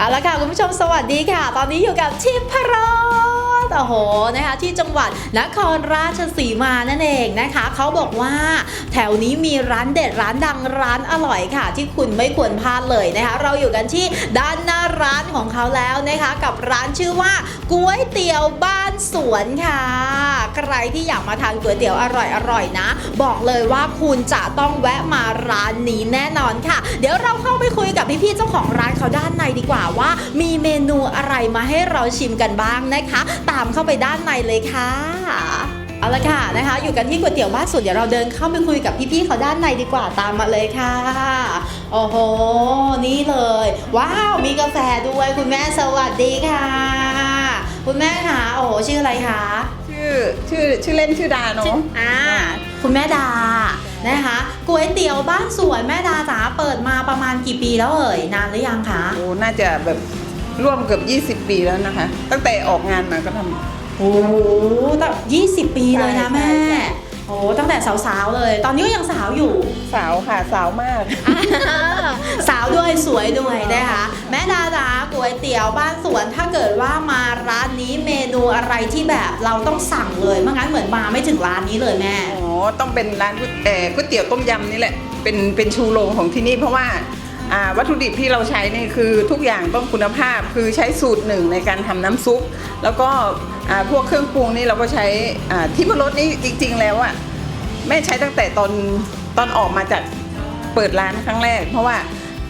เอาละค่ะคุณผู้ชมสวัสดีค่ะ ตอนนี้อยู่กับทิพรส โอ้โหนะคะที่จังหวัดนครราชสีมานั่นเองนะคะเขาบอกว่าแถวนี้มีร้านเด็ดร้านดังร้านอร่อยค่ะ ที่คุณไม่ควรพลาดเลยนะคะ เราอยู่กันที่ด้านหน้าร้านของเขาแล้วนะคะ กับร้านชื่อว่าก๋วยเตี๋ยวบ้านสวนค่ะ ใครที่อยากมาทานก๋วยเตี๋ยวอร่อยๆนะ บอกเลยว่าคุณจะต้องแวะมาร้านนี้แน่นอนค่ะ เดี๋ยวเราเข้าไปคุยกับพี่ๆเจ้าของร้านเขาด้านในดีกว่าว่า มีเมนูอะไรมาให้เราชิมกันบ้างนะคะตามเข้าไปด้านในเลยค่ะ เอาละค่ะนะคะ อยู่กันที่ก๋วยเตี๋ยวบ้านสวนเดี๋ยวเราเดินเข้าไปคุยกับพี่ๆเขาด้านในดีกว่าตามมาเลยค่ะโอ้โหนี่เลย ว้าวมีกาแฟด้วยคุณแม่สวัสดีค่ะ คุณแม่คะโอ้โหชื่ออะไรคะชื่อชื่อชื่อเล่นชื่อดาเนาะอ่าคุณแม่ดานะคะก๋วยเตี๋ยวบ้านสวนแม่ดาจ๋าเปิดมาประมาณกี่ปีแล้วเอ่ยนานหรือยังคะโอ้น่าจะแบบ ร่วมเกือบ20 ปีแล้วนะคะ ตั้งแต่ออกงานมาก็ทำ โอ้โหตั้งยี่สิบปีเลยนะใช่แม่ ใช่ใช่โอ้ตั้งแต่สาวๆเลย ตอนนี้ก็ยังสาวอยู่ สาวค่ะสาวมาก สาวด้วยสวยด้วยนะคะแม่ดาจ๋าก๋วยเตี๋ยวบ้านสวนถ้าเกิดว่ามาร้านนี้เมนูอะไรที่แบบเราต้องสั่งเลยไม่งั้นเหมือนมาไม่ถึงร้านนี้เลยแม่ อ๋อ ต้องเป็นร้านก๋วยเอ่อก๋วยเตี๋ยวต้มยำนี่แหละ เป็นเป็นชูโรงของที่นี่เพราะว่า อ่าวัตถุดิบที่เราใช้นี่คือทุกอย่างต้องคุณภาพคือใช้สูตรหนึ่งในการทำน้ำซุป แล้วก็อ่าพวกเครื่องปรุงนี่เราก็ใช้อ่าที่พรสนี่จริง ๆ แล้วอะแม่ใช้ตั้งแต่ตอนตอนออกมาจากเปิดร้านครั้งแรก เพราะว่า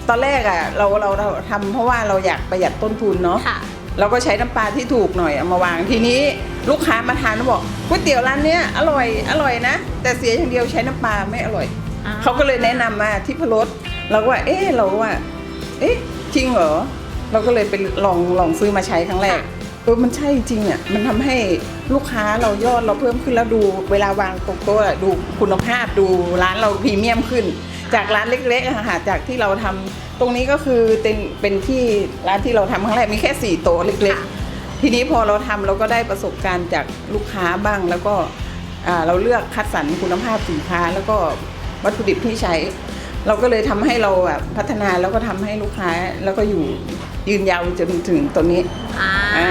ตอนแรกอะเราเราเราทำเพราะว่าเราอยากประหยัดต้นทุนเนาะ ค่ะ เราก็ใช้น้ำปลาที่ถูกหน่อยเอามาวางทีนี้ลูกค้ามาทานแล้วบอกก๋วยเตี๋ยวร้านเนี้ยอร่อยอร่อยนะ แต่เสียอย่างเดียวใช้น้ำปลาไม่อร่อย อ่า เขาก็เลยแนะนำมาที่พรส เราก็ว่า เอ๊ะเราว่า เอ๊ะจริงเหรอเราก็เลยไปลองลองซื้อมาใช้ครั้งแรกเออมันใช่จริงอะมันทำให้ลูกค้าเรายอดเราเพิ่มขึ้นแล้วดูเวลาวางตรงโต๊ะอะดูคุณภาพดูร้านเราพรีเมียมขึ้น จากร้านเล็กๆอะค่ะจากที่เราทำตรงนี้ก็คือเป็นเป็นที่ร้านที่เราทำครั้งแรกมีแค่สี่โต๊ะเล็กๆ ทีนี้พอเราทำเราก็ได้ประสบการณ์จากลูกค้าบ้าง แล้วก็อ่าเราเลือกคัดสรรคุณภาพสินค้า แล้วก็วัตถุดิบที่ใช้ เราก็เลยทำให้เราแบบพัฒนาแล้วก็ทำให้ลูกค้าแล้วก็อยู่ยืนยาวจนถึงตอนนี้อ่าอ่า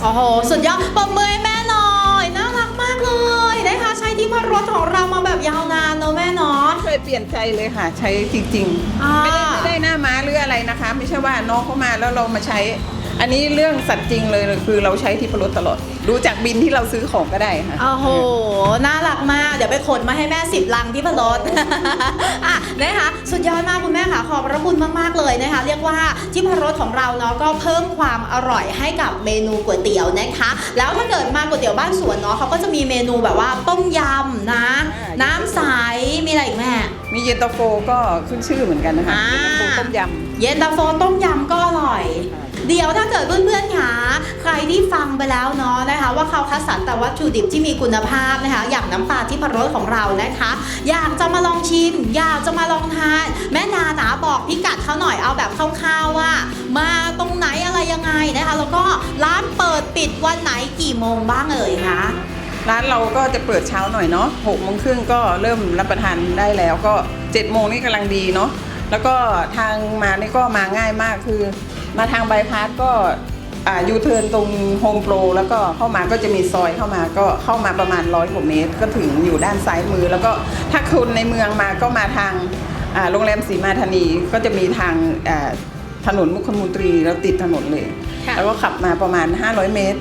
โอ้โหสุดยอดปรบมือให้แม่หน่อยน่ารักมากเลยนะคะใช้ที่พัดรถของเรามาแบบยาวนานเนอะแม่เนาะเคยเปลี่ยนใจเลยค่ะ ใช้จริงอ่าๆไม่ได้ไม่ได้หน้าม้าหรืออะไรนะคะ ไม่ใช่ว่าน้องเขามาแล้วเรามาใช้ อันนี้เรื่องสัตว์จริงเลยคือเราใช้ที่ปรถตลอด ดูจากบินที่เราซื้อของก็ได้ค่ะ โอ้โห น่ารักมาก เดี๋ยวไปขนมาให้แม่สิบลังที่พะรถอะนะคะ สุดยอดมากคุณแม่ค่ะ ขอบพระคุณมากๆเลยนะคะ เรียกว่าที่พะรถของเราเนาะก็เพิ่มความอร่อยให้กับเมนูก๋วยเตี๋ยวนะคะ แล้วถ้าเกิดมาก๋วยเตี๋ยวบ้านสวนเนาะเขาก็จะมีเมนูแบบว่าต้มยำนะอ่าน้ำใสมีอะไรอีกแม่มีเย็นตาโฟก็ขึ้นชื่อเหมือนกันนะคะอ่าเย็นตาโฟต้มยเย็นตาโฟต้มยำก็อร่อยเดี๋ยวถ้าเกิดเพื่อนๆคะใครที่ฟังไปแล้วเนาะนะคะ ว่าเขาคัดสรรแต่วัตถุดิบที่มีคุณภาพนะคะ อย่างน้ำปลาที่พะรสของเรานะคะ อยากจะมาลองชิม อยากจะมาลองทาน แม่นาจ๋าบอกพิกัดเขาหน่อยเอาแบบคร่าวๆว่า มาตรงไหนอะไรยังไงนะคะ แล้วก็ร้านเปิดปิดวันไหนกี่โมงบ้างเอ่ยคะำ ร้านเราก็จะเปิดเช้าหน่อยเนาะหกโมงครึ่งก็เริ่มรับประทานได้แล้วก็เจ็ดโมงนี่กำลังดีเนาะแล้วก็ทางมานี่ก็มาง่ายมากคือ มาทางบายพาสก็อ่ายูเทิร์นตรงโฮมโปรแล้วก็เข้ามาก็จะมีซอยเข้ามาก็เข้ามาประมาณร้อยกว่าเมตร ก็ถึงอยู่ด้านซ้ายมือ แล้วก็ถ้าคุณในเมืองมาก็มาทางอ่าโรงแรมศรีมาธานีก็จะมีทางอ่าถนนมุขมนตรีแล้วติดถนนเลยค่ะแล้วก็ขับมาประมาณ 500 เมตร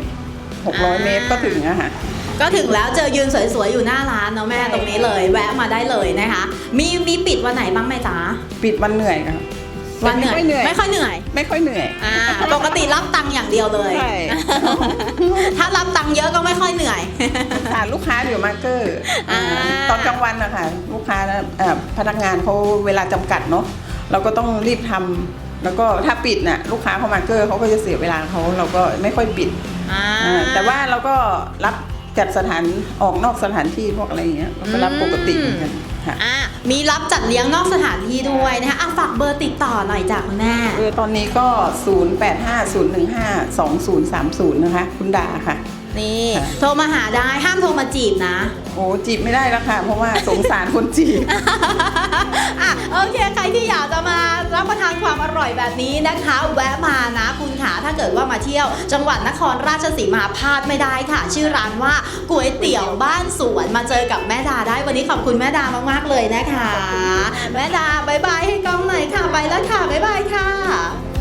600 เมตรก็ถึงอะค่ะ ก็ถึงแล้วเจอยืนสวยๆ อยู่หน้าร้านเนาะแม่ใช่ตรงนี้เลย แวะมาได้เลยนะคะ มีมีปิดวันไหนบ้างไหมจ๊ะปิดวันเหนื่อยค่ะ วันเหนื่อยไม่เหนื่อย ไม่ค่อยเหนื่อย ไม่ค่อยเหนื่อยอ่าปกติรับตังค์อย่างเดียวเลยใช่ถ้ารับตังค์เยอะก็ไม่ค่อยเหนื่อยค่ะลูกค้าเดี๋ยวมาเกอร์อ่าตอนกลางวันนะคะลูกค้าเอ่อพนักงานเขาเวลาจำกัดเนาะเราก็ต้องรีบทำแล้วก็ถ้าปิดน่ะลูกค้าเขามาเกอร์เขาก็จะเสียเวลาเขาเราก็ไม่ค่อยปิดอ่าอ่าแต่ว่าเราก็รับ จัดสถานออกนอกสถานที่พวกอะไรอย่างเงี้ยเราก็รับอืมปกติเหมือนกันค่ะอ่ามีรับจัดเลี้ยงนอกสถานที่ด้วยนะคะอะฝากเบอร์ติดต่อหน่อยจากคุณแม่เออตอนนี้ก็ 0850152030 นะคะ คุณดาค่ะ นี่ค่ะโทรมาหาได้ห้ามโทรมาจีบนะ โอ้จีบไม่ได้แล้วค่ะ เพราะว่าสงสารคนจีบอะโอเค ใครที่อยากจะมา รับประทานความอร่อยแบบนี้นะคะ แวะมานะคุณขาถ้าเกิดว่ามาเที่ยว จังหวัดนครราชสีมาพลาดไม่ได้ค่ะ ชื่อร้านว่าก๋วยเตี๋ยวบ้านสวนมาเจอกับแม่ดาได้วันนี้ขอบคุณแม่ดามากๆเลยนะคะ แม่ดาบายบายให้กล้องหน่อยค่ะไปแล้วค่ะบายบายค่ะ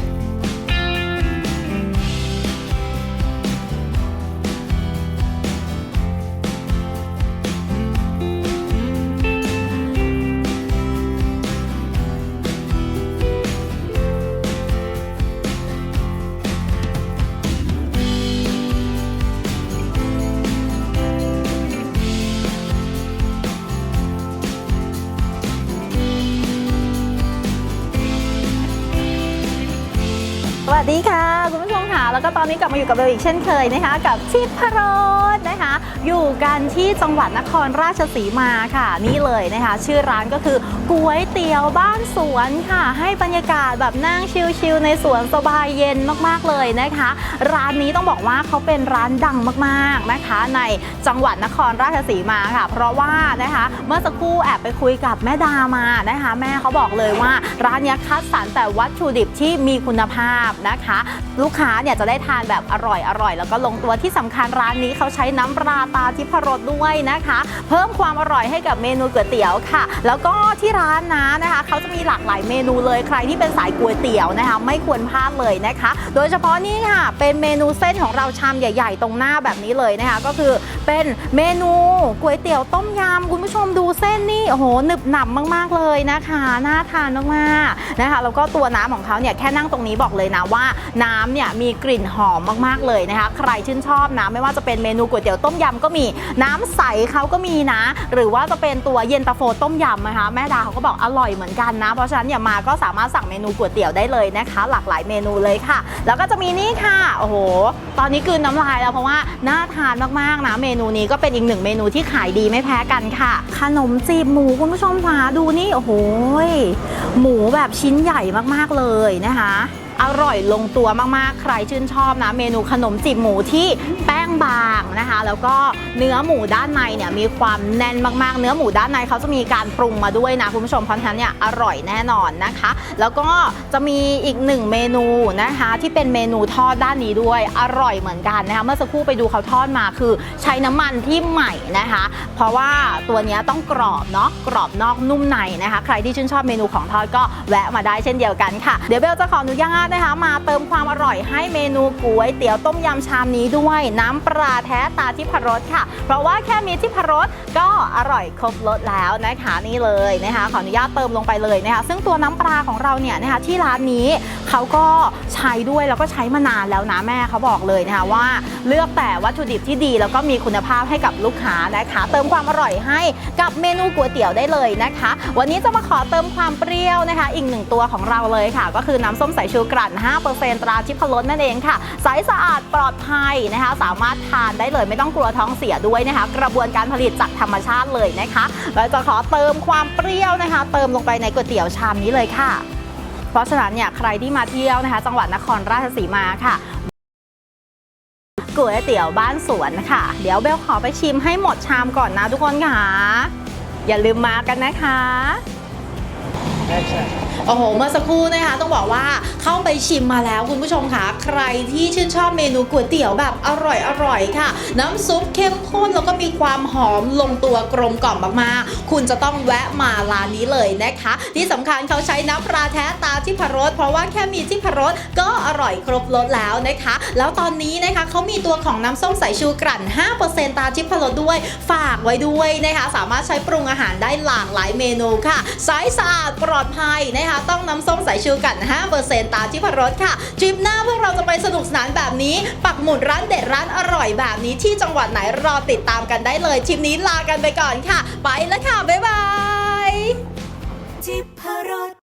แล้วก็ตอนนี้กลับมาอยู่กับเราอีกเช่นเคยนะคะกับทิพรสนะคะ อยู่กันที่จังหวัดนครราชสีมาค่ะ นี่เลยนะคะ ชื่อร้านก็คือก๋วยเตี๋ยวบ้านสวนค่ะ ให้บรรยากาศแบบนั่งชิลๆในสวนสบายเย็นมากๆเลยนะคะ ร้านนี้ต้องบอกว่าเขาเป็นร้านดังมากๆนะคะ ในจังหวัดนครราชสีมาค่ะ เพราะว่านะคะเมื่อสักครู่แอบไปคุยกับแม่ดามานะคะ แม่เขาบอกเลยว่า ร้านนี้คัดสรรแต่วัตถุดิบที่มีคุณภาพนะคะ ลูกค้าเนี่ยจะได้ได้ทานแบบอร่อยอร่อยแล้วก็ลงตัวที่สำคัญร้านนี้เขาใช้น้ำปลาตาทิพรสด้วยนะคะ เพิ่มความอร่อยให้กับเมนูก๋วยเตี๋ยวค่ะ แล้วก็ที่ร้านนะนะคะเขาจะมีหลากหลายเมนูเลยใครที่เป็นสายก๋วยเตี๋ยวนะคะ ไม่ควรพลาดเลยนะคะ โดยเฉพาะนี่ค่ะเป็นเมนูเส้นของเราชามใหญ่ ๆ ตรงหน้าแบบนี้เลยนะคะ ก็คือ เป็นเมนูก๋วยเตี๋ยวต้มยำคุณผู้ชมดูเส้นนี่โอ้โหหนึบหนับมาก ๆ เลยนะคะน่าทานมากๆนะคะแล้วก็ตัวน้ำของเขาเนี่ยแค่นั่งตรงนี้บอกเลยนะว่าน้ำเนี่ยมีกลิ่นหอมมากๆเลยนะคะ ใครชื่นชอบนะไม่ว่าจะเป็นเมนูก๋วยเตี๋ยวต้มยำก็มีน้ำใสเขาก็มีนะ หรือว่าจะเป็นตัวเย็นตาโฟต้มยำนะคะแม่ดาเขาก็บอกอร่อยเหมือนกันนะ เพราะฉะนั้นอย่ามาก็สามารถสั่งเมนูก๋วยเตี๋ยวได้เลยนะคะ หลากหลายเมนูเลยค่ะ แล้วก็จะมีนี่ค่ะโอ้โห ตอนนี้กืนน้ำลายแล้วเพราะว่าน่าทานมากๆนะเมนูนี้ก็เป็นอีกหนึ่งเมนูที่ขายดีไม่แพ้กันค่ะ ขนมจีบหมูคุณผู้ชมคะดูนี่โอ้โหหมูแบบชิ้นใหญ่มากๆเลยนะคะ อร่อยลงตัวมากๆ ใครชื่นชอบนะ เมนูขนมจีบหมูที่แป้งบางนะคะ แล้วก็เนื้อหมูด้านในเนี่ยมีความแน่นมากๆ เนื้อหมูด้านในเขาจะมีการปรุงมาด้วยนะคุณผู้ชมเพราะฉะนั้นเนี่ยอร่อยแน่นอนนะคะ แล้วก็จะมีอีกหนึ่งเมนูนะคะ ที่เป็นเมนูทอดด้านนี้ด้วยอร่อยเหมือนกันนะคะเมื่อสักครู่ไปดูเขาทอดมาคือใช้น้ำมันที่ใหม่นะคะ เพราะว่าตัวนี้ต้องกรอบเนาะกรอบนอกนุ่มในนะคะ ใครที่ชื่นชอบเมนูของทอดก็แวะมาได้เช่นเดียวกันค่ะ เดี๋ยวเบลจะขออนุญาตนะคะมาเติมความอร่อยให้เมนูก๋วยเตี๋ยวต้มยำชามนี้ด้วยน้ำปลาแท้ตาทิพรสค่ะ เพราะว่าแค่มีทิพรสก็อร่อยครบรสแล้วนะคะนี่เลยนะคะขออนุญาตเติมลงไปเลยนะคะ ซึ่งตัวน้ำปลาของเราเนี่ยนะคะที่ร้านนี้เขาก็ใช้ด้วยแล้วก็ใช้มานานแล้วนะแม่เขาบอกเลยนะคะว่าเลือกแต่วัตถุดิบที่ดี แล้วก็มีคุณภาพให้กับลูกค้านะคะ เติมความอร่อยให้กับเมนูก๋วยเตี๋ยวได้เลยนะคะ วันนี้จะมาขอเติมความเปรี้ยวนะคะ อีกหนึ่งตัวของเราเลยค่ะ ก็คือน้ำส้มสายชูกลั่น 5%ตราทิพรสนั่นเองค่ะ ใสสะอาดปลอดภัยนะคะ สามารถทานได้เลยไม่ต้องกลัวท้องเสียด้วยนะคะ กระบวนการผลิตจากธรรมชาติเลยนะคะเราจะขอเติมความเปรี้ยวนะคะ เติมลงไปในก๋วยเตี๋ยวชามนี้เลยค่ะ เพราะฉะนั้นเนี่ยใครที่มาเที่ยวนะคะ จังหวัดนครราชสีมาค่ะก๋วยเตี๋ยวบ้านสวนค่ะ เดี๋ยวเบลขอไปชิมให้หมดชามก่อนนะทุกคนค่ะ อย่าลืมมากันนะคะ โอ้โห เมื่อสักครู่นะคะต้องบอกว่าเข้าไปชิมมาแล้วคุณผู้ชมค่ะ ใครที่ชื่นชอบเมนูก๋วยเตี๋ยวแบบอร่อยอร่อยค่ะ น้ำซุปเข้มข้นแล้วก็มีความหอมลงตัวกลมกล่อมมากๆ คุณจะต้องแวะมาร้านนี้เลยนะคะ ที่สำคัญเขาใช้น้ำปลาแท้ตาที่พรสเพราะว่าแค่มีที่พรสก็อร่อยครบรสแล้วนะคะ แล้วตอนนี้นะคะเขามีตัวของน้ำส้มสายชูกลั่น 5%ตาทิพรสด้วย ฝากไว้ด้วยนะคะ สามารถใช้ปรุงอาหารได้หลากหลายเมนูค่ะใสสะอาดปลอดภัยนะคะต้องน้ำส้มสายชูกัน5%ตามที่พรสค่ะทริปหน้าพวกเราจะไปสนุกสนานแบบนี้ ปักหมุดร้านเด็ดร้านอร่อยแบบนี้ที่จังหวัดไหนรอติดตามกันได้เลยทริปนี้ลากันไปก่อนค่ะ ไปแล้วค่ะ บ๊ายบายทิพรส